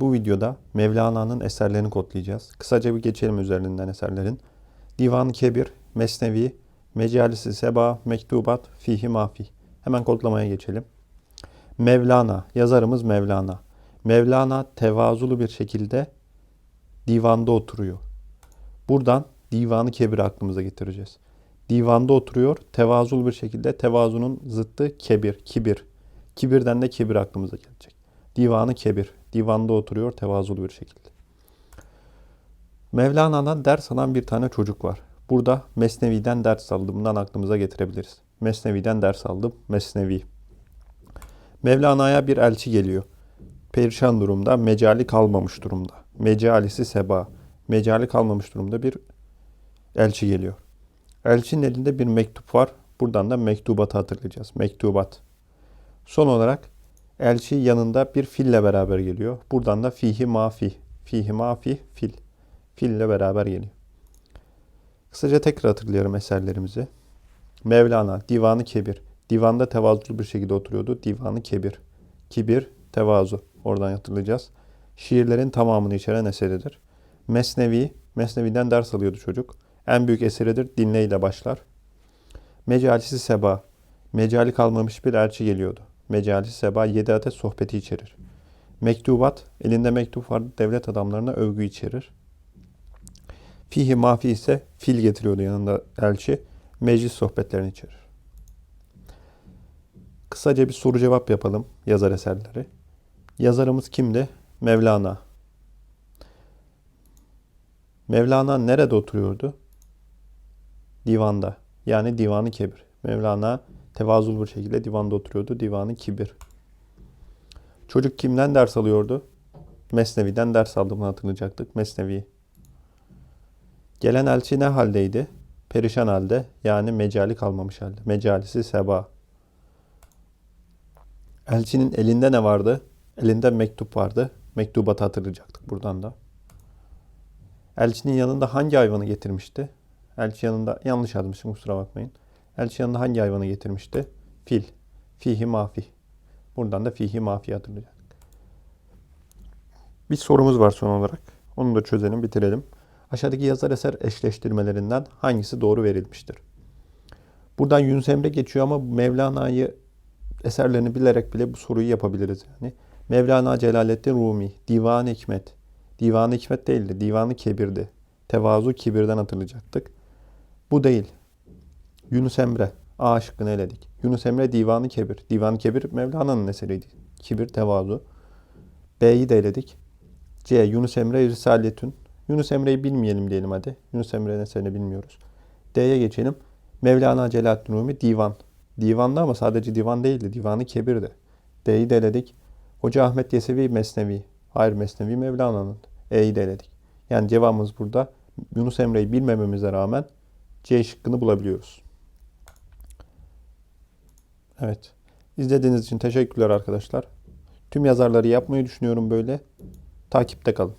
Bu videoda Mevlana'nın eserlerini kodlayacağız. Kısaca bir geçelim üzerinden eserlerin. Divan-ı Kebir, Mesnevi, Mecalisi Seba, Mektubat, Fihi Mafi. Hemen kodlamaya geçelim. Mevlana, yazarımız Mevlana. Mevlana tevazulu bir şekilde divanda oturuyor. Buradan Divan-ı Kebir'i aklımıza getireceğiz. Divanda oturuyor, tevazulu bir şekilde tevazunun zıttı kebir, kibir. Kibirden de kibir aklımıza gelecek. Divanı kebir. Divanda oturuyor tevazulu bir şekilde. Mevlana'dan ders alan bir tane çocuk var. Burada Mesnevi'den ders aldığımdan aklımıza getirebiliriz. Mesnevi'den ders aldım. Mesnevi. Mevlana'ya bir elçi geliyor. Perişan durumda, mecali kalmamış durumda. Mecalisi seba. Mecali kalmamış durumda bir elçi geliyor. Elçinin elinde bir mektup var. Buradan da mektubatı hatırlayacağız. Mektubat. Son olarak elçi yanında bir fille beraber geliyor. Buradan da fihi mafi. Fihi mafi fil. Fille beraber geliyor. Kısaca tekrar hatırlayalım eserlerimizi. Mevlana, Divanı Kebir. Divanda tevazulu bir şekilde oturuyordu. Divanı Kebir. Kibir, tevazu. Oradan hatırlayacağız. Şiirlerin tamamını içeren eseridir. Mesnevi, Mesnevi'den ders alıyordu çocuk. En büyük eseridir. Dinle ile başlar. Mecalisi Seba. Mecali kalmamış bir elçi geliyordu. Mecalisi Seba 7 adet sohbeti içerir. Mektubat, elinde mektup var devlet adamlarına övgü içerir. Fihi mafi ise fil getiriyordu yanında elçi. Meclis sohbetlerini içerir. Kısaca bir soru cevap yapalım yazar eserleri. Yazarımız kimdi? Mevlana. Mevlana nerede oturuyordu? Divanda. Yani divanı kebir. Mevlana tevazulu bir şekilde divanda oturuyordu. Divanı kibir. Çocuk kimden ders alıyordu? Mesnevi'den ders aldığını hatırlayacaktık. Mesnevi. Gelen elçi ne haldeydi? Perişan halde. Yani mecali kalmamış halde. Mecalisi seba. Elçinin elinde ne vardı? Elinde mektup vardı. Mektubatı hatırlayacaktık buradan da. Elçinin yanında hangi hayvanı getirmişti? Elçi yanında yanlış yazmışım kusura bakmayın. Elçi yanında hangi hayvanı getirmişti? Fil. Fihi mafi. Buradan da fihi mafi hatırlayacak. Bir sorumuz var son olarak. Onu da çözelim, bitirelim. Aşağıdaki yazar eser eşleştirmelerinden hangisi doğru verilmiştir? Buradan Yunus Emre geçiyor ama Mevlana'yı eserlerini bilerek bile bu soruyu yapabiliriz yani. Mevlana Celaleddin Rumi, Divan-ı Hikmet. Divan-ı Hikmet değildi, Divan-ı Kebir'di. Tevazu kibirden hatırlayacaktık. Bu değil. Yunus Emre. A şıkkını eledik. Yunus Emre Divanı Kebir. Divan Kebir Mevlana'nın eseriydi. Kibir, tevazu. B'yi de eledik. C. Yunus Emre Risaletün. Yunus Emre'yi bilmeyelim diyelim hadi. Yunus Emre'nin eserini bilmiyoruz. D'ye geçelim. Mevlana Celaleddin Rumi Divan. Divanda ama sadece divan değildi. Divanı Kebir'di. D'yi de eledik. Hoca Ahmet Yesevi Mesnevi. Hayır Mesnevi Mevlana'nın. E'yi de eledik. Yani cevabımız burada Yunus Emre'yi bilmememize rağmen C şıkkını bulabiliyoruz. Evet. İzlediğiniz için teşekkürler arkadaşlar. Tüm yazarları yapmayı düşünüyorum böyle. Takipte kalın.